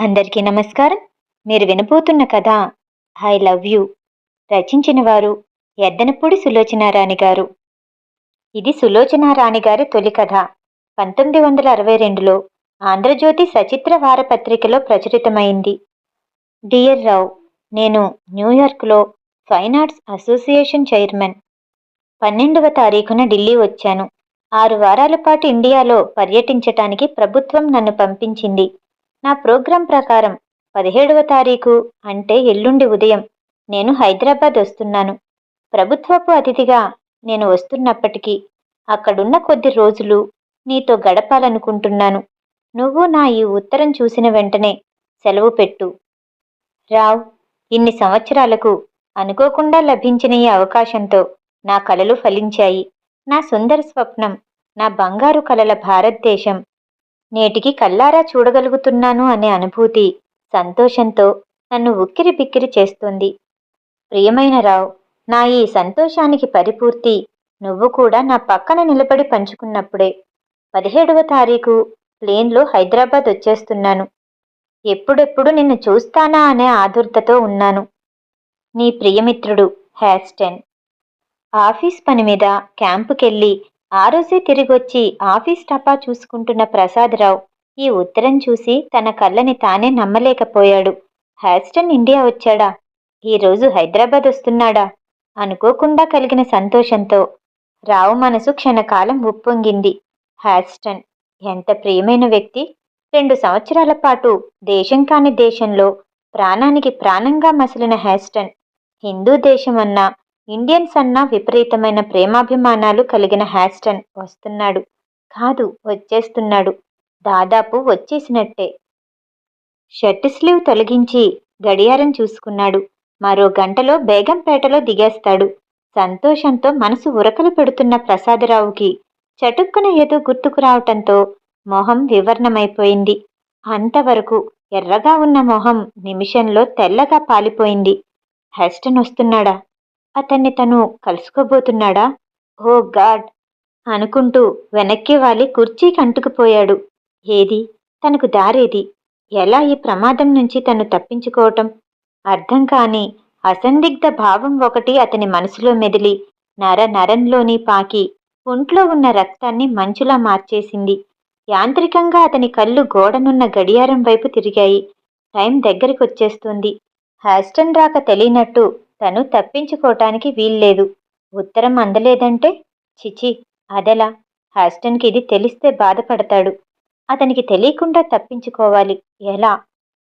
అందరికీ నమస్కారం. మీరు వినబోతున్న కథ ఐ లవ్ యూ. రచించిన వారు ఎద్దనపూడి సులోచనారాణి గారు. ఇది సులోచనారాణి గారి తొలి కథ. పంతొమ్మిది వందల అరవై రెండులో ఆంధ్రజ్యోతి సచిత్ర వారపత్రికలో ప్రచురితమైంది. డియర్ రావు నేను న్యూయార్క్లో ఫైన్ ఆర్ట్స్ అసోసియేషన్ చైర్మన్. పన్నెండవ తారీఖున ఢిల్లీ వచ్చాను. ఆరు వారాల పాటు ఇండియాలో పర్యటించటానికి ప్రభుత్వం నన్ను పంపించింది. నా ప్రోగ్రాం ప్రకారం పదిహేడవ తారీఖు అంటే ఎల్లుండి ఉదయం నేను హైదరాబాద్ వస్తున్నాను. ప్రభుత్వపు అతిథిగా నేను వస్తున్నప్పటికీ అక్కడున్న కొద్ది రోజులు నీతో గడపాలనుకుంటున్నాను. నువ్వు నా ఈ ఉత్తరం చూసిన వెంటనే సెలవు పెట్టు. రావ్ ఇన్ని సంవత్సరాలకు అనుకోకుండా లభించిన ఈ అవకాశంతో నా కలలు ఫలించాయి. నా సుందర స్వప్నం నా బంగారు కలల భారతదేశం నేటికి కల్లారా చూడగలుగుతున్నాను అనే అనుభూతి సంతోషంతో నన్ను ఉక్కిరి బిక్కిరి చేస్తుంది. ప్రియమైన రావు నా ఈ సంతోషానికి పరిపూర్తి నువ్వు కూడా నా పక్కన నిలబడి పంచుకున్నప్పుడే. పదిహేడవ తారీఖు ప్లేన్లో హైదరాబాద్ వచ్చేస్తున్నాను. ఎప్పుడెప్పుడు నిన్ను చూస్తానా అనే ఆదుర్తతో ఉన్నాను. నీ ప్రియమిత్రుడు హ్యాస్టెన్. ఆఫీస్ పని మీద క్యాంపుకెళ్ళి ఆ రోజే తిరిగొచ్చి ఆఫీస్ టపా చూసుకుంటున్న ప్రసాదరావు ఈ ఉత్తరం చూసి తన కళ్ళని తానే నమ్మలేకపోయాడు. హ్యాస్టన్ ఇండియా వచ్చాడా? ఈరోజు హైదరాబాద్ వస్తున్నాడా? అనుకోకుండా కలిగిన సంతోషంతో రావు మనసు క్షణకాలం ఉప్పొంగింది. హ్యాస్టన్ ఎంత ప్రియమైన వ్యక్తి. రెండు సంవత్సరాల పాటు దేశం కాని దేశంలో ప్రాణానికి ప్రాణంగా మసిలిన హ్యాస్టన్. హిందూ దేశమన్నా ఇండియన్స్ అన్న విపరీతమైన ప్రేమాభిమానాలు కలిగిన హ్యాస్టన్ వస్తున్నాడు. కాదు వచ్చేస్తున్నాడు. దాదాపు వచ్చేసినట్టే. షర్ట్ స్లీవ్ తొలగించి గడియారం చూసుకున్నాడు. మరో గంటలో బేగంపేటలో దిగేస్తాడు. సంతోషంతో మనసు ఉరకలు పెడుతున్న ప్రసాదరావుకి చటుక్కున ఏదో గుర్తుకు రావటంతో మొహం వివర్ణమైపోయింది. అంతవరకు ఎర్రగా ఉన్న మొహం నిమిషంలో తెల్లగా పాలిపోయింది. హెస్టన్ వస్తున్నాడా? అతన్ని తను కలుసుకోబోతున్నాడా? ఓ గాడ్! అనుకుంటూ వెనక్కి వాలి కుర్చీకి అంటుకుపోయాడు ఏది? తనకు దారేది? ఎలా ఈ ప్రమాదం నుంచి తను తప్పించుకోవటం? అర్థం కాని అసందిగ్ధ భావం ఒకటి అతని మనసులో మెదిలి నర నరంలోని పాకి ఒంట్లో ఉన్న రక్తాన్ని మంచులా మార్చేసింది. యాంత్రికంగా అతని కళ్ళు గోడనున్న గడియారం వైపు తిరిగాయి. టైం దగ్గరికి వచ్చేస్తుంది హాస్టన్ రాక తెలియనట్టు తను తప్పించుకోవటానికి వీల్లేదు. ఉత్తరం అందలేదంటే? చిచి అదెలా? హాస్టన్కి ఇది తెలిస్తే బాధపడతాడు. అతనికి తెలియకుండా తప్పించుకోవాలి. ఎలా?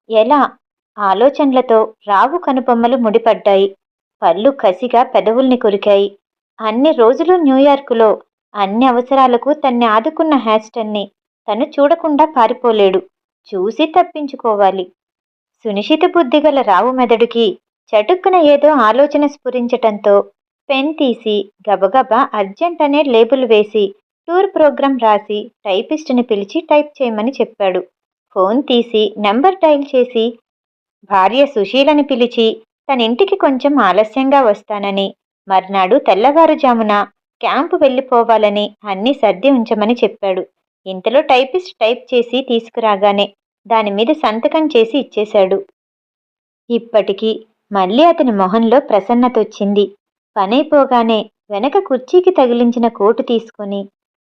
ఎలా? ఆలోచనలతో రావు కనుబొమ్మలు ముడిపడ్డాయి. పళ్ళు కసిగా పెదవుల్ని కొరికాయి. అన్ని రోజులు న్యూయార్కులో అన్ని అవసరాలకు తన్ని ఆదుకున్న హ్యాస్టన్ని తను చూడకుండా పారిపోలేడు. చూసి తప్పించుకోవాలి. సునిశిత బుద్ధిగల రావు మెదడుకి చటుక్కున ఏదో ఆలోచన స్ఫురించటంతో పెన్ తీసి గబగబా అర్జెంట్ అనే లేబుల్ వేసి టూర్ ప్రోగ్రాం రాసి టైపిస్ట్ని పిలిచి టైప్ చేయమని చెప్పాడు. ఫోన్ తీసి నెంబర్ డైల్ చేసి భార్య సుశీలని పిలిచి తన ఇంటికి కొంచెం ఆలస్యంగా వస్తానని మర్నాడు తెల్లవారుజామున క్యాంపు వెళ్ళిపోవాలని అన్నీ సర్ది ఉంచమని చెప్పాడు. ఇంతలో టైపిస్ట్ టైప్ చేసి తీసుకురాగానే దాని మీద సంతకం చేసి ఇచ్చేశాడు. ఇప్పటికీ మళ్ళీ అతని మొహంలో ప్రసన్నత వచ్చింది పనైపోగానే వెనక కుర్చీకి తగిలించిన కోటు తీసుకుని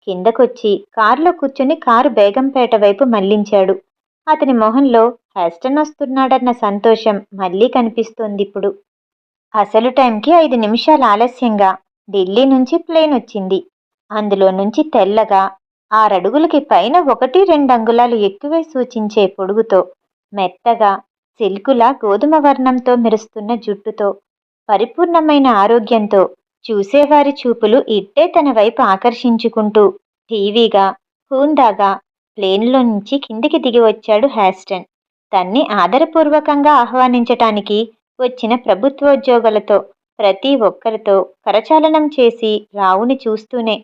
కిందకొచ్చి కారులో కూర్చుని కారు బేగంపేట వైపు మళ్ళించాడు అతని మొహంలో హెస్టన్ వస్తున్నాడన్న సంతోషం మళ్ళీ కనిపిస్తోంది ఇప్పుడు అసలు టైంకి ఐదు నిమిషాలు ఆలస్యంగా ఢిల్లీ నుంచి ప్లేన్ వచ్చింది. అందులో నుంచి తెల్లగా ఆరడుగులకి పైన ఒకటి రెండు అంగుళాలు ఎక్కువే సూచించే పొడుగుతో మెత్తగా సిల్కులా గోధుమ వర్ణంతో మెరుస్తున్న జుట్టుతో పరిపూర్ణమైన ఆరోగ్యంతో చూసేవారి చూపులు ఇట్టే తన వైపు ఆకర్షించుకుంటూ టీవీగా హూందాగా ప్లేన్లో నుంచి కిందికి దిగి వచ్చాడు హ్యాస్టన్. తన్ని ఆదరపూర్వకంగా ఆహ్వానించటానికి వచ్చిన ప్రభుత్వోద్యోగులతో ప్రతి ఒక్కరితో కరచాలనం చేసి రావుని చూస్తూనే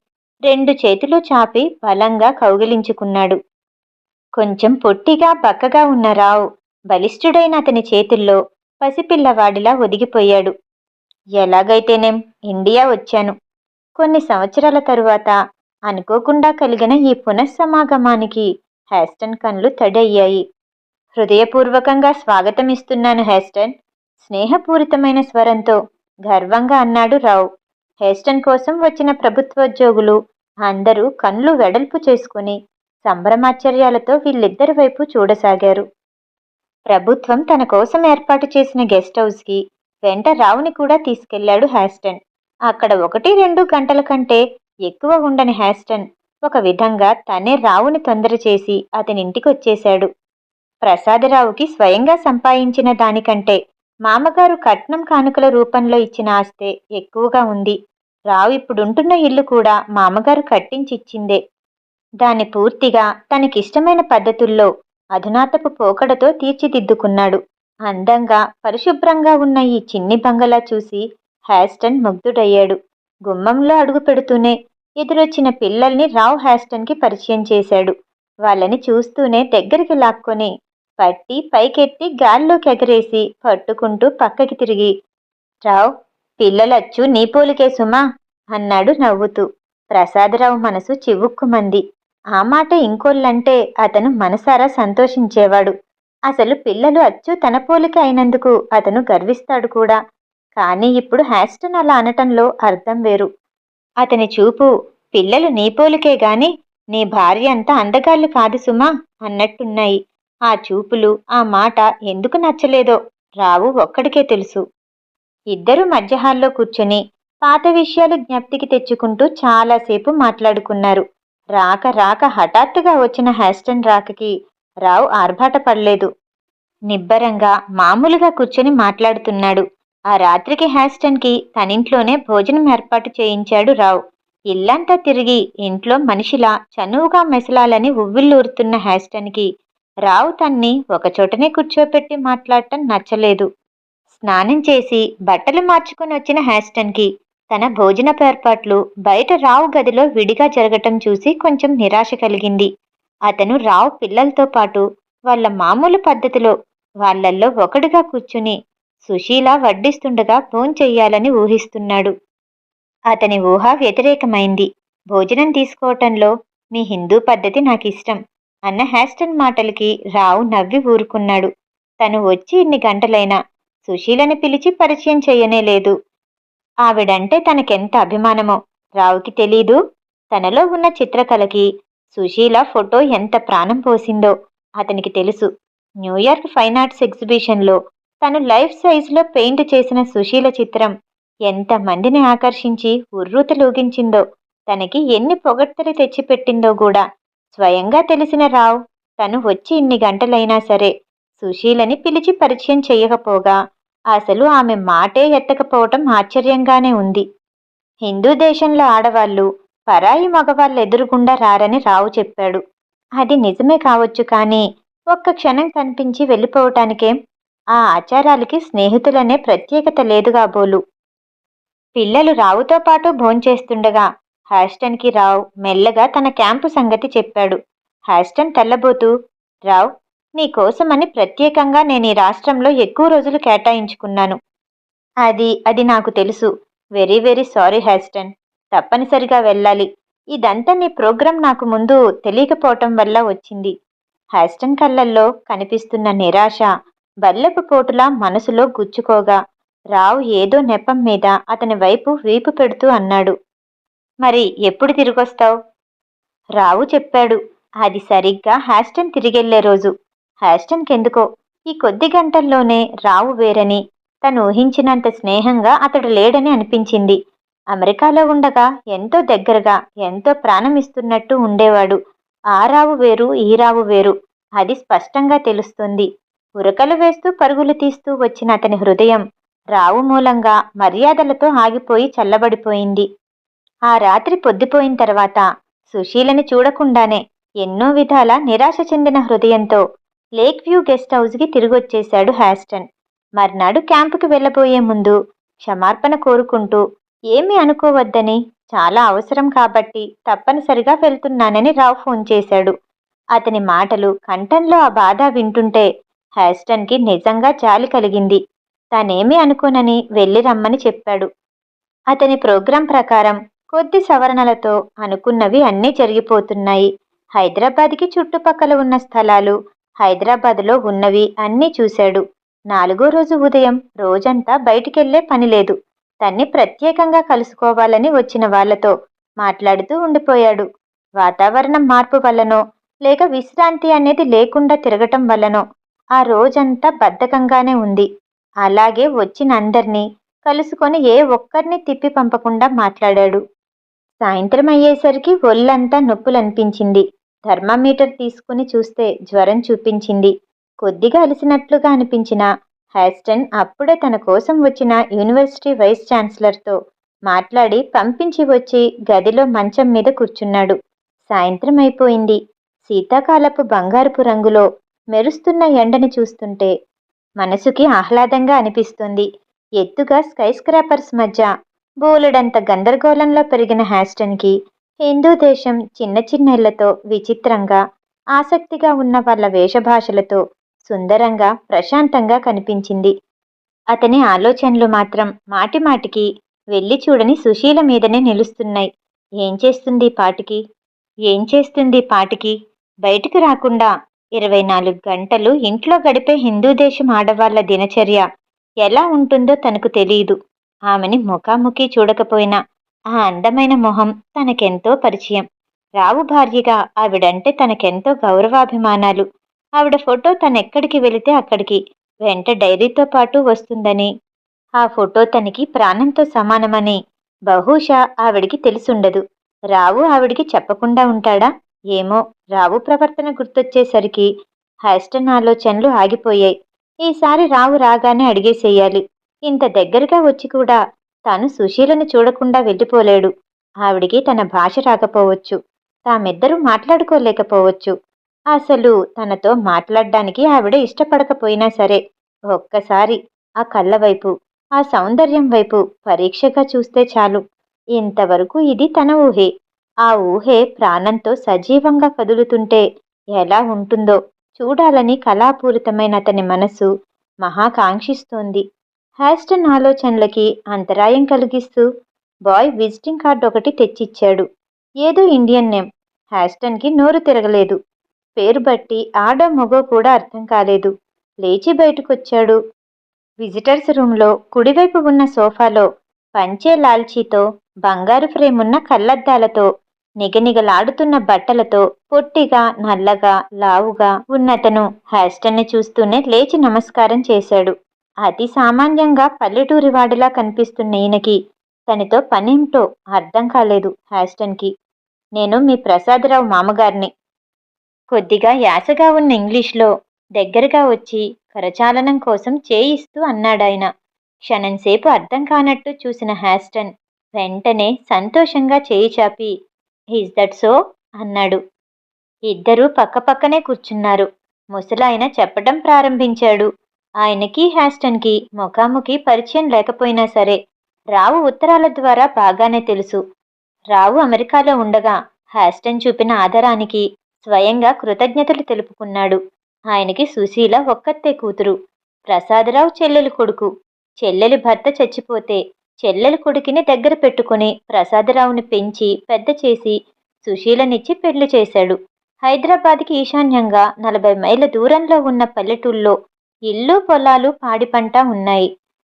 రెండు చేతులు చాపి బలంగా కౌగిలించుకున్నాడు. కొంచెం పొట్టిగా బక్కగా ఉన్న రావు బలిష్ఠుడైన అతని చేతుల్లో పసిపిల్లవాడిలా ఒదిగిపోయాడు. ఎలాగైతేనేం ఇండియా వచ్చాను. కొన్ని సంవత్సరాల తరువాత అనుకోకుండా కలిగిన ఈ పునఃసమాగమానికి హ్యాస్టన్ కళ్ళు తడయ్యాయి. హృదయపూర్వకంగా స్వాగతమిస్తున్నాను హ్యాస్టన్. స్నేహపూరితమైన స్వరంతో గర్వంగా అన్నాడు రావు. హేస్టన్ కోసం వచ్చిన ప్రభుత్వోద్యోగులు అందరూ కళ్ళు వెడల్పు చేసుకుని సంభ్రమాశ్చర్యాలతో వీళ్ళిద్దరి వైపు చూడసాగారు. ప్రభుత్వం తన కోసం ఏర్పాటు చేసిన గెస్ట్ హౌస్కి వెంట రావుని కూడా తీసుకెళ్ళాడు హ్యాస్టన్. అక్కడ ఒకటి రెండు గంటల కంటే ఎక్కువ ఉండని హ్యాస్టన్ ఒక విధంగా తనే రావుని తొందర చేసి అతని ఇంటికి వచ్చేశాడు. ప్రసాదరావుకి స్వయంగా సంపాదించిన దానికంటే మామగారు కట్నం కానుకల రూపంలో ఇచ్చిన ఆస్తే ఎక్కువగా ఉంది. రావు ఇప్పుడుంటున్న ఇల్లు కూడా మామగారు కట్టించి ఇచ్చిందే దాన్ని పూర్తిగా తనకిష్టమైన పద్ధతుల్లో అధునాతపు పోకడతో తీర్చిదిద్దుకున్నాడు. అందంగా పరిశుభ్రంగా ఉన్న ఈ చిన్ని బంగళా చూసి హ్యాస్టన్ ముగ్ధుడయ్యాడు. గుమ్మంలో అడుగు పెడుతూనే ఎదురొచ్చిన పిల్లల్ని రావు హ్యాస్టన్కి పరిచయం చేశాడు. వాళ్ళని చూస్తూనే దగ్గరికి లాక్కొని పట్టి పైకెత్తి గాల్లోకి ఎగరేసి పట్టుకుంటూ పక్కకి తిరిగి రావ్ పిల్లలచ్చు నీ పోలికే సుమా అన్నాడు నవ్వుతూ. ప్రసాదరావు మనసు చివుక్కుమంది. ఆ మాట ఇంకోళ్ళంటే అతను మనసారా సంతోషించేవాడు. అసలు పిల్లలు అచ్చు తన పోలిక అయినందుకు అతను గర్విస్తాడు కూడా. కానీ ఇప్పుడు హ్యాస్టన్ అలా అనటంలో అర్థం వేరు. అతని చూపు పిల్లలు నీ పోలికే గాని నీ భార్య అంత అందగాళ్ళు కాదు సుమా అన్నట్టున్నాయి. ఆ చూపులు ఆ మాట ఎందుకు నచ్చలేదో రావు ఒక్కడికే తెలుసు. ఇద్దరు మధ్య హాల్లో కూర్చుని పాత విషయాలు జ్ఞప్తికి తెచ్చుకుంటూ చాలాసేపు మాట్లాడుకున్నారు. రాక రాక హఠాత్తుగా వచ్చిన హ్యాస్టన్ రాకకి రావు ఆర్భాట పడలేదు. నిబ్బరంగా మామూలుగా కూర్చొని మాట్లాడుతున్నాడు. ఆ రాత్రికి హ్యాస్టన్కి తనింట్లోనే భోజనం ఏర్పాటు చేయించాడు రావు. ఇల్లంతా తిరిగి ఇంట్లో మనిషిలా చనువుగా మెసలాలని ఉవ్విళ్ళూరుతున్న హ్యాస్టన్కి రావు తన్ని ఒకచోటనే కూర్చోపెట్టి మాట్లాడటం నచ్చలేదు. స్నానం చేసి బట్టలు మార్చుకుని వచ్చిన హ్యాస్టన్కి తన భోజనపు ఏర్పాట్లు బయట రావు గదిలో విడిగా జరగటం చూసి కొంచెం నిరాశ కలిగింది. అతను రావు పిల్లలతో పాటు వాళ్ళ మామూలు పద్ధతిలో వాళ్ళల్లో ఒకడుగా కూర్చుని సుశీల వడ్డిస్తుండగా భోంచెయ్యాలని ఊహిస్తున్నాడు. అతని ఊహ వ్యతిరేకమైంది. భోజనం తీసుకోవటంలో మీ హిందూ పద్ధతి నాకు ఇష్టం అన్న హ్యాస్టన్ మాటలకి రావు నవ్వి ఊరుకున్నాడు. తను వచ్చి ఇన్ని గంటలైనా సుశీలని పిలిచి పరిచయం చేయనే లేదు. ఆవిడంటే తనకెంత అభిమానమో. రావుకి తెలీదు. తనలో ఉన్న చిత్రకళకి సుశీల ఫోటో ఎంత ప్రాణం పోసిందో అతనికి తెలుసు. న్యూయార్క్ ఫైన్ ఆర్ట్స్ ఎగ్జిబిషన్లో తను లైఫ్ సైజులో పెయింట్ చేసిన సుశీల చిత్రం ఎంత మందిని ఆకర్షించి ఉర్రూతలూగించిందో తనకి ఎన్ని పొగడ్తలు తెచ్చిపెట్టిందో కూడా స్వయంగా తెలిసిన రావు తను వచ్చి ఇన్ని గంటలైనా సరే సుశీలని పిలిచి పరిచయం చేయకపోగా అసలు ఆమె మాటే ఎత్తకపోవటం ఆశ్చర్యంగానే ఉంది. హిందూ దేశంలో ఆడవాళ్ళు పరాయి మగవాళ్ళు ఎదురుగుండా రారని రావు చెప్పాడు. అది నిజమే కావచ్చు కానీ ఒక్క క్షణం కనిపించి వెళ్ళిపోవటానికేం? ఆ ఆచారాలకి స్నేహితులనే ప్రత్యేకత లేదుగా బోలు పిల్లలు రావుతో పాటు భోంచేస్తుండగా హాస్టన్కి రావు మెల్లగా తన క్యాంపు సంగతి చెప్పాడు. హాస్టన్ తెల్లబోతూ రావు నీకోసమని ప్రత్యేకంగా నేను ఈ రాష్ట్రంలో ఎక్కువ రోజులు కేటాయించుకున్నాను. అది అది నాకు తెలుసు. వెరీ వెరీ సారీ హ్యాస్టన్ తప్పనిసరిగా వెళ్ళాలి. ఇదంతా నీ ప్రోగ్రాం నాకు ముందు తెలియకపోవటం వల్ల వచ్చింది. హ్యాస్టన్ కళ్ళల్లో కనిపిస్తున్న నిరాశ బల్లెపు పోటులా మనసులో గుచ్చుకోగా రావు ఏదో నెపం మీద అతని వైపు వీపు పెడుతూ అన్నాడు. మరి ఎప్పుడు తిరిగొస్తావు? రావు చెప్పాడు. అది సరిగ్గా హ్యాస్టన్ తిరిగెళ్ళే రోజు. హ్యాస్టన్కెందుకో ఈ కొద్ది గంటల్లోనే రావు వేరని తను ఊహించినంత స్నేహంగా అతడు లేడని అనిపించింది. అమెరికాలో ఉండగా ఎంతో దగ్గరగా ఎంతో ప్రాణమిస్తున్నట్టు ఉండేవాడు. ఆ రావు వేరు ఈ రావు వేరు అది స్పష్టంగా తెలుస్తుంది. ఉరకలు వేస్తూ పరుగులు తీస్తూ వచ్చిన అతని హృదయం రావు మూలంగా మర్యాదలతో ఆగిపోయి చల్లబడిపోయింది. ఆ రాత్రి పొద్దుపోయిన తర్వాత సుశీలని చూడకుండానే ఎన్నో విధాల నిరాశ చెందిన హృదయంతో లేక్ వ్యూ గెస్ట్ హౌస్కి తిరిగొచ్చేశాడు హ్యాస్టన్ మర్నాడు క్యాంపుకి వెళ్ళబోయే ముందు క్షమార్పణ కోరుకుంటూ ఏమీ అనుకోవద్దని చాలా అవసరం కాబట్టి తప్పనిసరిగా వెళ్తున్నానని రావు ఫోన్ చేశాడు. అతని మాటలు కంఠంలో ఆ బాధ వింటుంటే హ్యాస్టన్కి నిజంగా జాలి కలిగింది. తానేమీ అనుకోనని వెళ్ళి రమ్మని చెప్పాడు. అతని ప్రోగ్రాం ప్రకారం కొద్ది సవరణలతో అనుకున్నవి అన్నీ జరిగిపోతున్నాయి. హైదరాబాద్కి చుట్టుపక్కల ఉన్న స్థలాలు హైదరాబాదులో ఉన్నవి అన్నీ చూశాడు. నాలుగో రోజు ఉదయం రోజంతా బయటికెళ్ళే పని లేదు. తన్ని ప్రత్యేకంగా కలుసుకోవాలని వచ్చిన వాళ్ళతో మాట్లాడుతూ ఉండిపోయాడు. వాతావరణం మార్పు వల్లనో లేక విశ్రాంతి అనేది లేకుండా తిరగటం వల్లనో ఆ రోజంతా బద్ధకంగానే ఉంది. అలాగే వచ్చిన అందర్నీ కలుసుకొని ఏ ఒక్కరిని తిప్పి పంపకుండా మాట్లాడాడు. సాయంత్రం అయ్యేసరికి ఒళ్ళంతా నొప్పులనిపించింది. థర్మామీటర్ తీసుకుని చూస్తే జ్వరం చూపించింది. కొద్దిగా అలిసినట్లుగా అనిపించిన హ్యాస్టన్ అప్పుడే తన కోసం వచ్చిన యూనివర్సిటీ వైస్ ఛాన్సలర్తో మాట్లాడి పంపించి వచ్చి గదిలో మంచం మీద కూర్చున్నాడు. సాయంత్రం అయిపోయింది. శీతాకాలపు బంగారపు రంగులో మెరుస్తున్న ఎండని చూస్తుంటే మనసుకి ఆహ్లాదంగా అనిపిస్తుంది. ఎత్తుగా స్కై స్క్రాపర్స్ మధ్య బోలెడంత గందరగోళంలో పెరిగిన హ్యాస్టన్కి హిందూ దేశం చిన్న చిన్నళ్ళతో విచిత్రంగా ఆసక్తిగా ఉన్న వాళ్ళ వేషభాషలతో సుందరంగా ప్రశాంతంగా కనిపించింది. అతని ఆలోచనలు మాత్రం మాటిమాటికి వెళ్ళి చూడని సుశీల మీదనే నిలుస్తున్నాయి. ఏం చేస్తుంది పాటికి? ఏం చేస్తుంది పాటికి? బయటికి రాకుండా ఇరవై నాలుగు గంటలు ఇంట్లో గడిపే హిందూ దేశం ఆడవాళ్ళ దినచర్య ఎలా ఉంటుందో తనకు తెలియదు ఆమెని ముఖాముఖి చూడకపోయినా ఆ అందమైన మొహం తనకెంతో పరిచయం. రావు భార్యగా ఆవిడంటే తనకెంతో గౌరవాభిమానాలు. ఆవిడ ఫోటో తనెక్కడికి వెళితే అక్కడికి వెంట డైరీతో పాటు వస్తుందని. ఆ ఫోటో తనకి ప్రాణంతో సమానమని బహుశా ఆవిడికి తెలిసుండదు. రావు ఆవిడికి చెప్పకుండా ఉంటాడా? ఏమో. రావు ప్రవర్తన గుర్తొచ్చేసరికి హ్యాస్టన్ ఆలోచనలు ఆగిపోయాయి. ఈసారి రావు రాగానే అడిగేసేయాలి. ఇంత దగ్గరగా వచ్చి కూడా తాను సుశీలను చూడకుండా వెళ్ళిపోలేడు. ఆవిడికి తన భాష రాకపోవచ్చు. తామిద్దరూ మాట్లాడుకోలేకపోవచ్చు. అసలు తనతో మాట్లాడడానికి ఆవిడ ఇష్టపడకపోయినా సరే ఒక్కసారి ఆ కళ్ళ వైపు ఆ సౌందర్యం వైపు పరీక్షగా చూస్తే చాలు. ఇంతవరకు ఇది తన ఊహే. ఆ ఊహే ప్రాణంతో సజీవంగా కదులుతుంటే ఎలా ఉంటుందో చూడాలని కళాపూరితమైన అతని మనసు మహాకాంక్షిస్తోంది హ్యాస్టన్ ఆలోచనలకి అంతరాయం కలిగిస్తూ బాయ్ విజిటింగ్ కార్డు ఒకటి తెచ్చిచ్చాడు. ఏదో ఇండియన్ నేమ్. హ్యాస్టన్కి నోరు తిరగలేదు. పేరు బట్టి ఆడో మగో కూడా అర్థం కాలేదు. లేచి బయటకొచ్చాడు. విజిటర్స్ రూమ్లో కుడివైపు ఉన్న సోఫాలో పంచే లాల్చీతో బంగారు ఫ్రేమ్ ఉన్న కళ్ళద్దాలతో నిగనిగలాడుతున్న బట్టలతో పొట్టిగా నల్లగా లావుగా ఉన్నతను హ్యాస్టన్ని చూస్తూనే లేచి నమస్కారం చేశాడు. అతి సామాన్యంగా పల్లెటూరి వాడిలా కనిపిస్తున్న ఈయనకి తనతో పనేమిటో అర్థం కాలేదు హ్యాస్టన్కి. నేను మీ ప్రసాదరావు మామగారిని. కొద్దిగా యాసగా ఉన్న ఇంగ్లీష్లో దగ్గరగా వచ్చి కరచాలనం కోసం చేయిస్తూ అన్నాడాయన. క్షణంసేపు అర్థం కానట్టు చూసిన హ్యాస్టన్ వెంటనే సంతోషంగా చేయి చాపి ఈజ్ దట్ సో అన్నాడు. ఇద్దరూ పక్కపక్కనే కూర్చున్నారు. ముసలాయన చెప్పడం ప్రారంభించాడు. ఆయనకి హ్యాస్టన్కి ముఖాముఖి పరిచయం లేకపోయినా సరే రావు ఉత్తరాల ద్వారా బాగానే తెలుసు. రావు అమెరికాలో ఉండగా హ్యాస్టన్ చూపిన ఆధారానికి స్వయంగా కృతజ్ఞతలు తెలుపుకున్నాడు. ఆయనకి సుశీల ఒక్కతే కూతురు. ప్రసాదరావు చెల్లెలి కొడుకు. చెల్లెలి భర్త చచ్చిపోతే చెల్లెలి కొడుకుని దగ్గర పెట్టుకుని ప్రసాదరావుని పెంచి పెద్ద చేసి సుశీలనిచ్చి పెళ్ళి చేశాడు. హైదరాబాద్కి ఈశాన్యంగా నలభై మైళ్ళ దూరంలో ఉన్న పల్లెటూళ్ళలో ఇల్లు పొలాలు పాడి పంట ఉన్నాయి.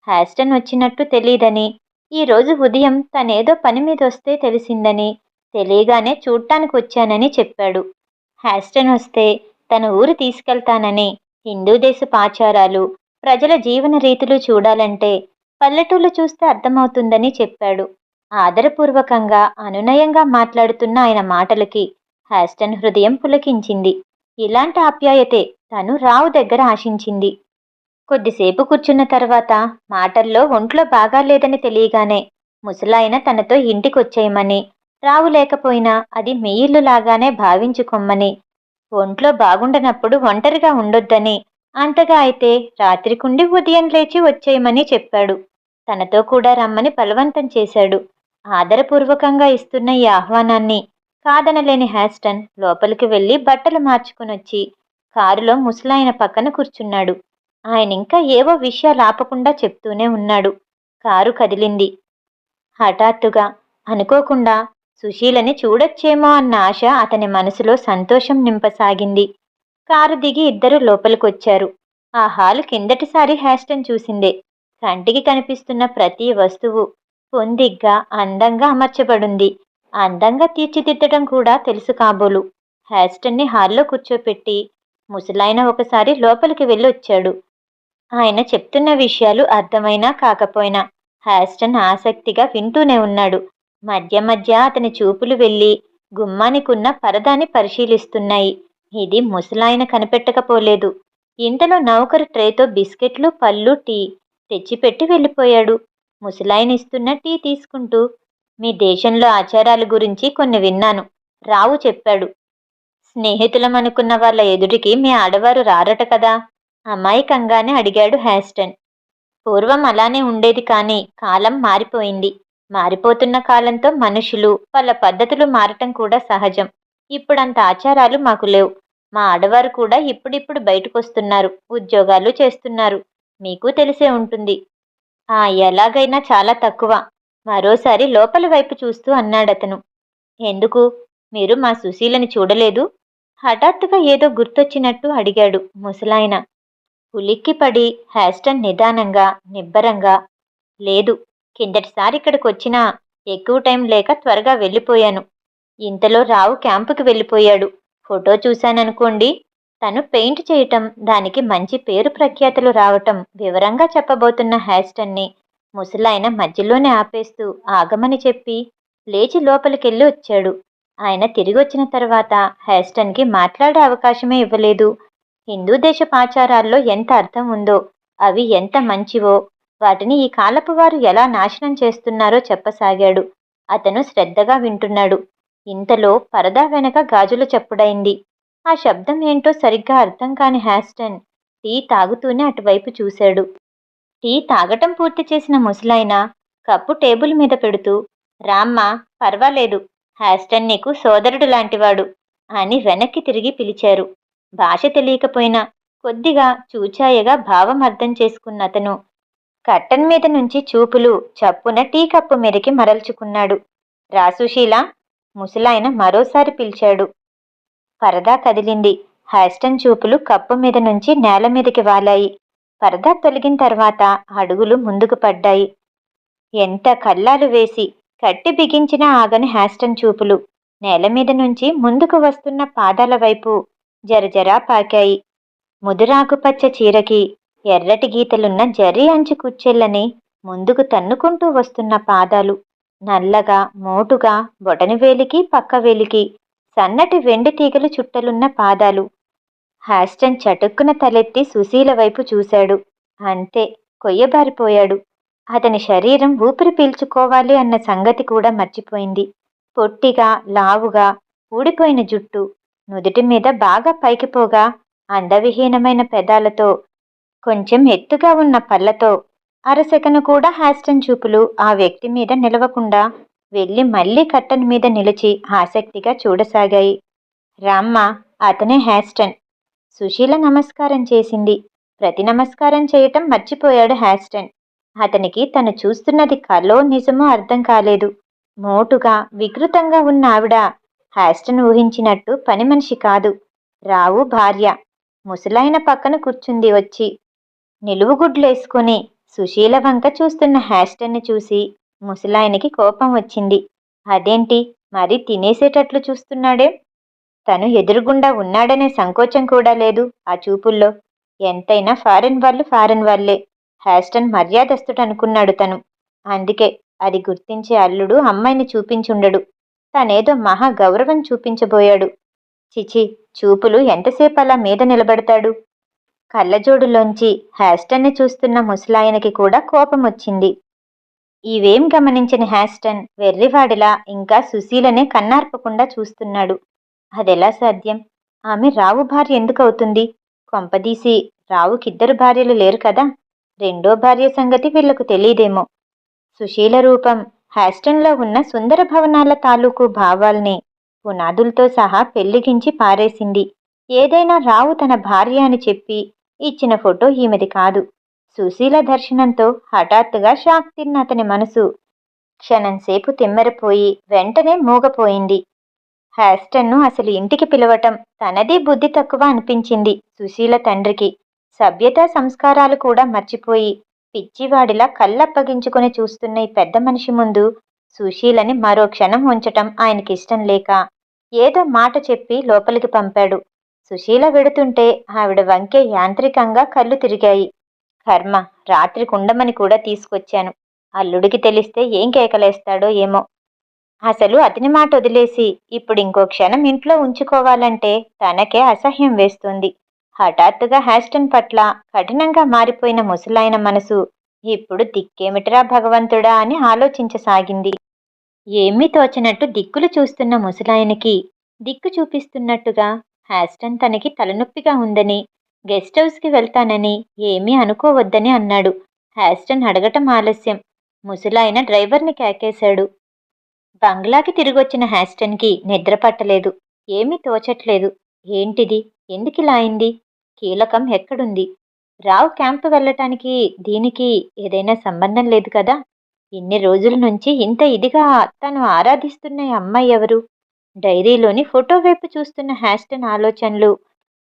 హ్యాస్టన్ వచ్చినట్టు తెలియదని ఈరోజు ఉదయం తనేదో పని మీద వస్తే తెలిసిందని. తెలియగానే చూడటానికి వచ్చానని చెప్పాడు. హ్యాస్టన్ వస్తే తన ఊరు తీసుకెళ్తానని. హిందూ దేశపు ఆచారాలు ప్రజల జీవన రీతులు చూడాలంటే పల్లెటూళ్ళు చూస్తే అర్థమవుతుందని చెప్పాడు. ఆదరపూర్వకంగా అనునయంగా మాట్లాడుతున్న ఆయన మాటలకి హ్యాస్టన్ హృదయం పులకించింది. ఇలాంటి ఆప్యాయతే తను రావు దగ్గర ఆశించింది. కొద్దిసేపు కూర్చున్న తర్వాత మాటల్లో ఒంట్లో బాగాలేదని తెలియగానే ముసలాయన తనతో ఇంటికొచ్చేయమని రావు లేకపోయినా అది మీ ఇల్లులాగానే భావించుకొమ్మని ఒంట్లో బాగుండనప్పుడు ఒంటరిగా ఉండొద్దని అంతగా అయితే రాత్రికుండి ఉదయం లేచి వచ్చేయమని చెప్పాడు. తనతో కూడా రమ్మని బలవంతం చేశాడు. ఆదరపూర్వకంగా ఇస్తున్న ఈ ఆహ్వానాన్ని కాదనలేని హ్యాస్టన్ లోపలికి వెళ్ళి బట్టలు మార్చుకునొచ్చి కారులో ముసలాయన పక్కన కూర్చున్నాడు. ఆయన ఇంకా ఏవో విషయాలు ఆపకుండా చెప్తూనే ఉన్నాడు. కారు కదిలింది. హఠాత్తుగా అనుకోకుండా సుశీలని చూడొచ్చేమో అన్న ఆశ అతని మనసులో సంతోషం నింపసాగింది. కారు దిగి ఇద్దరు లోపలికొచ్చారు. ఆ హాలు కిందటిసారి హ్యాస్టన్ చూసిందే. కంటికి కనిపిస్తున్న ప్రతి వస్తువు పొందిగ్గా అందంగా అమర్చబడింది. అందంగా తీర్చిదిద్దడం కూడా తెలుసు కాబోలు. హ్యాస్టన్ని హాల్లో కూర్చోపెట్టి ముసలాయన ఒకసారి లోపలికి వెళ్ళి వచ్చాడు ఆయన చెప్తున్న విషయాలు అర్థమైనా కాకపోయినా హ్యాస్టన్ ఆసక్తిగా వింటూనే ఉన్నాడు. మధ్య మధ్య అతని చూపులు వెళ్ళి గుమ్మానికున్న పరదాని పరిశీలిస్తున్నాయి. ఇది ముసలాయన కనిపెట్టకపోలేదు. ఇంతలో నౌకరు ట్రేతో బిస్కెట్లు పళ్ళు టీ తెచ్చిపెట్టి వెళ్ళిపోయాడు. ముసలాయన ఇస్తున్న టీ తీసుకుంటూ మీ దేశంలో ఆచారాల గురించి కొన్ని విన్నాను. రావు చెప్పాడు. స్నేహితులం అనుకున్న వాళ్ళ ఎదుటికి మీ ఆడవారు రారట కదా? అమాయకంగానే అడిగాడు హ్యాస్టన్. పూర్వం అలానే ఉండేది కానీ కాలం మారిపోయింది. మారిపోతున్న కాలంతో మనుషులు వాళ్ళ పద్ధతులు మారటం కూడా సహజం. ఇప్పుడంత ఆచారాలు మాకు లేవు. మా ఆడవారు కూడా ఇప్పుడిప్పుడు బయటకొస్తున్నారు ఉద్యోగాలు చేస్తున్నారు. మీకు తెలిసే ఉంటుంది. ఆ ఎలాగైనా చాలా తక్కువ. మరోసారి లోపల వైపు చూస్తూ అన్నాడతను. ఎందుకు? మీరు మా సుశీలని చూడలేదు? హఠాత్తుగా ఏదో గుర్తొచ్చినట్టు అడిగాడు ముసలాయన. ఉలిక్కిపడి హ్యాస్టన్ నిదానంగా నిబ్బరంగా లేదు కిందటిసారి ఇక్కడికి వచ్చినా ఎక్కువ టైం లేక త్వరగా వెళ్ళిపోయాను. ఇంతలో రావు క్యాంపుకి వెళ్ళిపోయాడు. ఫోటో చూశాననుకోండి తను పెయింట్ చేయటం దానికి మంచి పేరు ప్రఖ్యాతలు రావటం వివరంగా చెప్పబోతున్న హ్యాస్టన్ని ముసలాయన మధ్యలోనే ఆపేస్తూ ఆగమని చెప్పి లేచి లోపలికెళ్ళి వచ్చాడు. ఆయన తిరిగి వచ్చిన తర్వాత హ్యాస్టన్కి మాట్లాడే అవకాశమే ఇవ్వలేదు. హిందూ దేశపు ఆచారాల్లో ఎంత అర్థం ఉందో అవి ఎంత మంచివో వాటిని ఈ కాలపు వారు ఎలా నాశనం చేస్తున్నారో చెప్పసాగాడు. అతను శ్రద్ధగా వింటున్నాడు. ఇంతలో పరదా వెనక గాజులు చప్పుడైంది. ఆ శబ్దం ఏంటో సరిగ్గా అర్థం కాని హ్యాస్టన్ టీ తాగుతూనే అటువైపు చూశాడు. టీ తాగటం పూర్తి చేసిన ముసలాయన కప్పు టేబుల్ మీద పెడుతూ రామ్మా పర్వాలేదు. హ్యాస్టన్ నీకు సోదరుడు లాంటివాడు అని వెనక్కి తిరిగి పిలిచారు. భాష తెలియకపోయినా కొద్దిగా చూచాయగా భావం అర్థం చేసుకున్న అతను కట్టన్ మీద నుంచి చూపులు చప్పున టీ కప్పు మీదకి మరల్చుకున్నాడు. రాసుశీల ముసలాయన మరోసారి పిలిచాడు. పరదా కదిలింది. హ్యాస్టన్ చూపులు కప్పు మీద నుంచి నేల మీదకి వాలాయి. పరదా తొలగిన తర్వాత అడుగులు ముందుకు పడ్డాయి. ఎంత కల్లాలు వేసి కట్టి బిగించిన ఆగని హ్యాస్టన్ చూపులు నేల మీద నుంచి ముందుకు వస్తున్న పాదాల వైపు జరజరా పాకాయి ముదురాకుపచ్చ చీరకి ఎర్రటి గీతలున్న జర్రీ అంచు కుచ్చెళ్ళని ముందుకు తన్నుకుంటూ వస్తున్న పాదాలు. నల్లగా మోటుగా బొటనివేలికి పక్కవేలికి సన్నటి వెండి తీగలు చుట్టలున్న పాదాలు. హాస్టన్ చటుక్కున తలెత్తి సుశీల వైపు చూశాడు. అంతే కొయ్యబారిపోయాడు. అతని శరీరం ఊపిరి పీల్చుకోవాలి అన్న సంగతి కూడా మర్చిపోయింది. పొట్టిగా లావుగా ఊడిపోయిన జుట్టు నుదుటి మీద బాగా పైకిపోగా అందవిహీనమైన పెదాలతో కొంచెం ఎత్తుగా ఉన్న పళ్ళతో అరసెకను కూడా హాస్టన్ చూపులు ఆ వ్యక్తి మీద నిలవకుండా వెళ్ళి మళ్ళీ కట్టన్ మీద నిలిచి ఆసక్తిగా చూడసాగాయి. రామ్మ అతనే హ్యాస్టన్ సుశీల నమస్కారం చేసింది. ప్రతి నమస్కారం చేయటం మర్చిపోయాడు హ్యాస్టన్ అతనికి తను చూస్తున్నది కలో నిజమో అర్థం కాలేదు. మోటుగా వికృతంగా ఉన్న ఆవిడ హ్యాస్టన్ ఊహించినట్టు పని మనిషి కాదు. రావు భార్య. ముసలాయన పక్కన కూర్చుంది వచ్చి. నిలువుగుడ్లేసుకుని సుశీల వంక చూస్తున్న హ్యాస్టన్ని చూసి ముసలాయనకి కోపం వచ్చింది. అదేంటి? మరి తినేసేటట్లు చూస్తున్నాడే? తను ఎదురుగుండా ఉన్నాడనే సంకోచం కూడా లేదు ఆ చూపుల్లో. ఎంతైనా ఫారెన్ వాళ్ళు ఫారెన్ వాళ్ళే. హ్యాస్టన్ మర్యాదస్తుడు అనుకున్నాడు తను. అందుకే అది గుర్తించే అల్లుడు అమ్మాయిని చూపించుండడు. తనేదో మహా గౌరవం చూపించబోయాడు. చిచి చూపులు ఎంతసేపు అలా మీద నిలబడతాడు? కళ్ళజోడులోంచి హ్యాస్టన్ని చూస్తున్న ముసలాయనకి కూడా కోపం వచ్చింది ఇవేం గమనించిన హ్యాస్టన్ వెర్రివాడిలా ఇంకా సుశీలనే కన్నార్పకుండా చూస్తున్నాడు. అదెలా సాధ్యం? ఆమె రావు భార్య ఎందుకు అవుతుంది కొంపదీసి రావుకిద్దరు భార్యలు లేరు కదా? రెండో భార్య సంగతి వీళ్ళకు తెలియదేమో. సుశీల రూపం హ్యాస్టన్లో ఉన్న సుందర భవనాల తాలూకు భావాల్ని పునాదులతో సహా పెళ్ళిగించి పారేసింది. ఏదైనా రావు తన భార్య అని చెప్పి ఇచ్చిన ఫోటో ఈమెది కాదు. సుశీల దర్శనంతో హఠాత్తుగా షాక్ తిన్న అతని మనసు క్షణంసేపు తిమ్మెరపోయి వెంటనే మూగపోయింది. హ్యాస్టన్ను అసలు ఇంటికి పిలవటం తనది బుద్ధి తక్కువ అనిపించింది సుశీల తండ్రికి. సభ్యతా సంస్కారాలు కూడా మర్చిపోయి పిచ్చివాడిలా కళ్ళప్పగించుకుని చూస్తున్న ఈ పెద్ద మనిషి ముందు సుశీలని మరో క్షణం ఉంచటం ఆయనకిష్టం లేక ఏదో మాట చెప్పి లోపలికి పంపాడు. సుశీల వెడుతుంటే ఆవిడ వంకే యాంత్రికంగా కళ్ళు తిరిగాయి. కర్మ రాత్రి కుండమని కూడా తీసుకొచ్చాను. అల్లుడికి తెలిస్తే ఏం కేకలేస్తాడో ఏమో. అసలు అతని మాట వదిలేసి ఇప్పుడు ఇంకో క్షణం ఇంట్లో ఉంచుకోవాలంటే తనకే అసహ్యం వేస్తుంది. హఠాత్తుగా హ్యాస్టన్ పట్ల కఠినంగా మారిపోయిన ముసలాయన మనసు ఇప్పుడు దిక్కేమిటిరా భగవంతుడా అని ఆలోచించసాగింది. ఏమీ తోచినట్టు దిక్కులు చూస్తున్న ముసలాయనకి దిక్కు చూపిస్తున్నట్టుగా హ్యాస్టన్ తనకి తలనొప్పిగా ఉందని గెస్ట్ హౌస్కి వెళ్తానని ఏమీ అనుకోవద్దని అన్నాడు. హ్యాస్టన్ అడగటం ఆలస్యం. ముసలాయన డ్రైవర్ని కేకేశాడు. బంగ్లాకి తిరిగొచ్చిన హ్యాస్టన్కి నిద్ర పట్టలేదు. ఏమీ తోచట్లేదు. ఏంటిది? ఎందుకిలా అయింది? కీలకం ఎక్కడుంది? రావు క్యాంపు వెళ్ళటానికి దీనికి ఏదైనా సంబంధం లేదు కదా? ఇన్ని రోజుల నుంచి ఇంత ఇదిగా తను ఆరాధిస్తున్న అమ్మాయి ఎవరు? డైరీలోని ఫోటో వైపు చూస్తున్న హ్యాస్టన్ ఆలోచనలు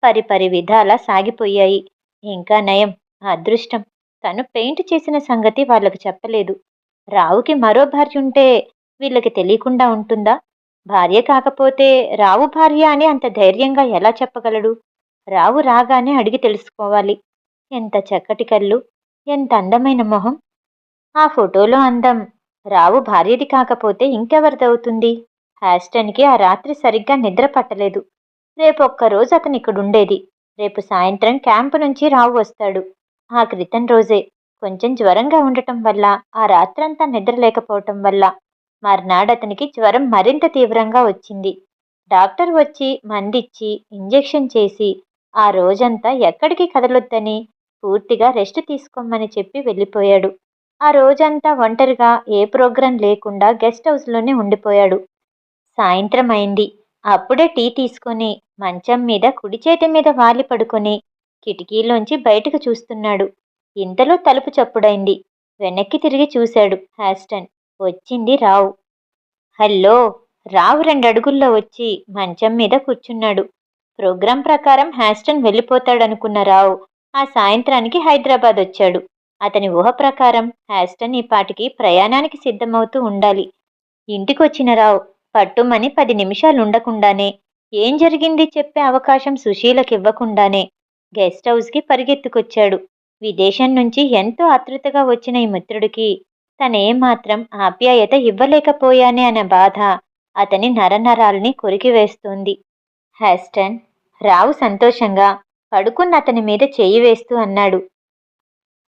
పరిపరి విధాలా సాగిపోయాయి. ఇంకా నయం అదృష్టం. తను పెయింట్ చేసిన సంగతి వాళ్ళకు చెప్పలేదు. రావుకి మరో భార్య ఉంటే వీళ్ళకి తెలియకుండా ఉంటుందా? భార్య కాకపోతే రావు భార్య అని అంత ధైర్యంగా ఎలా చెప్పగలడు? రావు రాగానే అడిగి తెలుసుకోవాలి. ఎంత చక్కటి కళ్ళు ఎంత అందమైన మొహం. ఆ ఫోటోలో అందం. రావు భార్యది కాకపోతే ఇంకెవరిదవుతుంది? హ్యాస్టన్కి ఆ రాత్రి సరిగ్గా నిద్ర పట్టలేదు. రేపు ఒక్కరోజు అతను ఇక్కడుండేది. రేపు సాయంత్రం క్యాంపు నుంచి రావు వస్తాడు. ఆ క్రితం రోజే. కొంచెం జ్వరంగా ఉండటం వల్ల ఆ రాత్రంతా నిద్ర లేకపోవటం వల్ల. మర్నాడు అతనికి జ్వరం మరింత తీవ్రంగా వచ్చింది. డాక్టర్ వచ్చి మందిచ్చి ఇంజెక్షన్ చేసి ఆ రోజంతా ఎక్కడికి కదలొద్దని పూర్తిగా రెస్ట్ తీసుకోమని చెప్పి వెళ్ళిపోయాడు. ఆ రోజంతా ఒంటరిగా ఏ ప్రోగ్రాం లేకుండా గెస్ట్ హౌస్లోనే ఉండిపోయాడు. సాయంత్రం అయింది. అప్పుడే టీ తీసుకొని మంచం మీద కుడి చేతి మీద వాలి పడుకొని కిటికీలోంచి బయటకు చూస్తున్నాడు. ఇంతలో తలుపు చప్పుడైంది. వెనక్కి తిరిగి చూశాడు హ్యాస్టన్. వచ్చింది రావు. హలో! రావు రెండు అడుగుల్లో వచ్చి మంచం మీద కూర్చున్నాడు. ప్రోగ్రాం ప్రకారం హ్యాస్టన్ వెళ్ళిపోతాడనుకున్న రావు ఆ సాయంత్రానికి హైదరాబాద్ వచ్చాడు. అతని ఊహ ప్రకారం హ్యాస్టన్ ఈ పాటికి ప్రయాణానికి సిద్ధమవుతూ ఉండాలి. ఇంటికొచ్చిన రావు పట్టుమని పది నిమిషాలు ఉండకుండానే ఏం జరిగింది? చెప్పే అవకాశం సుశీలకి ఇవ్వకుండానే గెస్ట్ హౌస్కి పరిగెత్తుకొచ్చాడు. విదేశం నుంచి ఎంతో ఆతృతగా వచ్చిన ఈ మిత్రుడికి తనేమాత్రం ఆప్యాయత ఇవ్వలేకపోయానే అనే బాధ అతని నరనరాల్ని కొరికివేస్తోంది. హ్యాస్టన్ రావు సంతోషంగా పడుకున్న అతని మీద చేయి వేస్తూ అన్నాడు.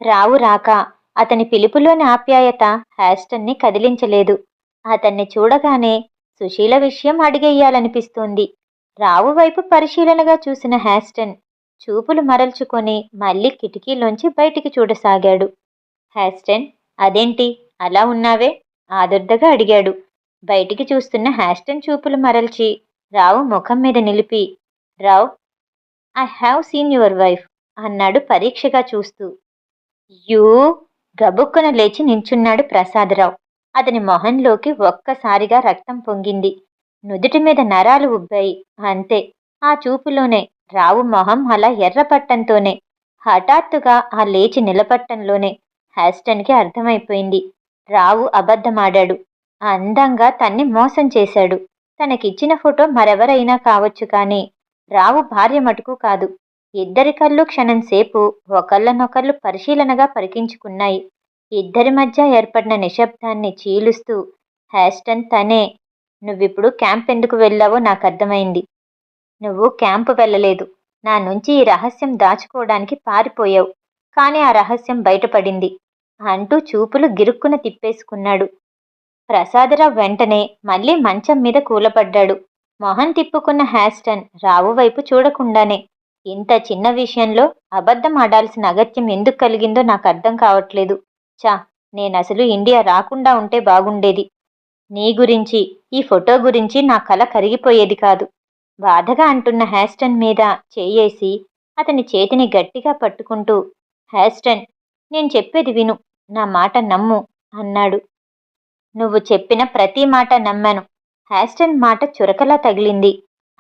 రావు రాక అతని పిలుపులోని ఆప్యాయత హ్యాస్టన్ని కదిలించలేదు. అతన్ని చూడగానే సుశీల విషయం అడిగేయాలనిపిస్తోంది. రావు వైపు పరిశీలనగా చూసిన హ్యాస్టన్ చూపులు మరల్చుకొని మళ్ళీ కిటికీలోంచి బయటికి చూడసాగాడు. హ్యాస్టన్ అదేంటి? అలా ఉన్నావే? ఆదుర్దగా అడిగాడు. బయటికి చూస్తున్న హ్యాస్టన్ చూపులు మరల్చి రావు ముఖం మీద నిలిపి Rao I have seen your wife అన్నాడు పరీక్షగా చూస్తూ. యూ గబుక్కున లేచి నించున్నాడు ప్రసాదరావు. అతని మొహంలోకి ఒక్కసారిగా రక్తం పొంగింది. నుదుటి మీద నరాలు ఉబ్బాయి. అంతే ఆ చూపులోనే. రావు మొహం అలా ఎర్రపట్టంతోనే. హఠాత్తుగా ఆ లేచి నిలబట్టంలోనే. హ్యాస్టన్కి అర్థమైపోయింది. రావు అబద్ధమాడాడు. అందంగా తన్ని మోసం చేశాడు. తనకిచ్చిన ఫోటో మరెవరైనా కావచ్చు కానీ రావు భార్య మటుకు కాదు. ఇద్దరి కళ్ళు క్షణం సేపు ఒకళ్ళనొకళ్ళు పరిశీలనగా పరికించుకున్నాయి. ఇద్దరి మధ్య ఏర్పడిన నిశ్శబ్దాన్ని చీలుస్తూ హ్యాస్టన్ తనే నువ్విప్పుడు క్యాంప్ ఎందుకు వెళ్ళావో నాకు అర్థమైంది. నువ్వు క్యాంపు వెళ్ళలేదు. నా నుంచి ఈ రహస్యం దాచుకోవడానికి పారిపోయావు. కానీ ఆ రహస్యం బయటపడింది. అంటూ చూపులు గిరుక్కున తిప్పేసుకున్నాడు. ప్రసాదరావు వెంటనే మళ్ళీ మంచం మీద కూలపడ్డాడు మొహం తిప్పుకున్న హ్యాస్టన్ రావు వైపు చూడకుండానే ఇంత చిన్న విషయంలో అబద్ధం ఆడాల్సిన అగత్యం ఎందుకు కలిగిందో నాకు అర్థం కావట్లేదు. చా నేనసలు ఇండియా రాకుండా ఉంటే బాగుండేది. నీ గురించి ఈ ఫోటో గురించి నా కల కరిగిపోయేది కాదు. బాధగా అంటున్న హ్యాస్టన్ మీద చేయేసి అతని చేతిని గట్టిగా పట్టుకుంటూ హ్యాస్టన్ నేను చెప్పేది విను నా మాట నమ్ము అన్నాడు. నువ్వు చెప్పిన ప్రతి మాట నమ్మాను. హ్యాస్టన్ మాట చురకలా తగిలింది.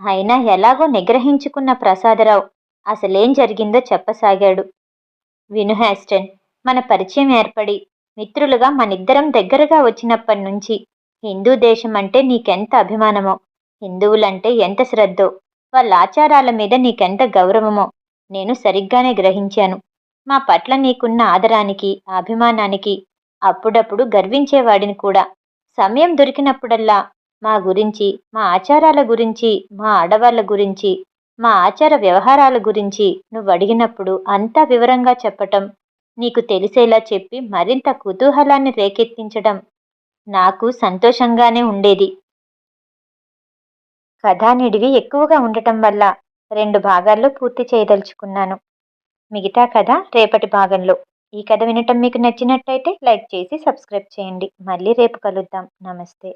అయినా ఎలాగో నిగ్రహించుకున్న ప్రసాదరావు అసలేం జరిగిందో చెప్పసాగాడు. విను హ్యాస్టన్ మన పరిచయం ఏర్పడి మిత్రులుగా మనిద్దరం దగ్గరగా వచ్చినప్పటి నుంచి హిందూ దేశం అంటే నీకెంత అభిమానమో హిందువులంటే ఎంత శ్రద్ధో వాళ్ళ ఆచారాల మీద నీకెంత గౌరవమో నేను సరిగ్గానే గ్రహించాను. మా పట్ల నీకున్న ఆదరానికి అభిమానానికి అప్పుడప్పుడు గర్వించేవాడిని కూడా. సమయం దొరికినప్పుడల్లా మా గురించి మా ఆచారాల గురించి మా ఆడవాళ్ళ గురించి మా ఆచార వ్యవహారాల గురించి నువ్వు అడిగినప్పుడు అంతా వివరంగా చెప్పటం నీకు తెలిసేలా చెప్పి మరింత కుతూహలాన్ని రేకెత్తించడం నాకు సంతోషంగానే ఉండేది. కథానిడివి ఎక్కువగా ఉండటం వల్ల రెండు భాగాల్లో పూర్తి చేయదలుచుకున్నాను. మిగతా కథ రేపటి భాగంలో. ఈ కథ వినటం మీకు నచ్చినట్టయితే లైక్ చేసి సబ్స్క్రైబ్ చేయండి. మళ్ళీ రేపు కలుద్దాం. నమస్తే.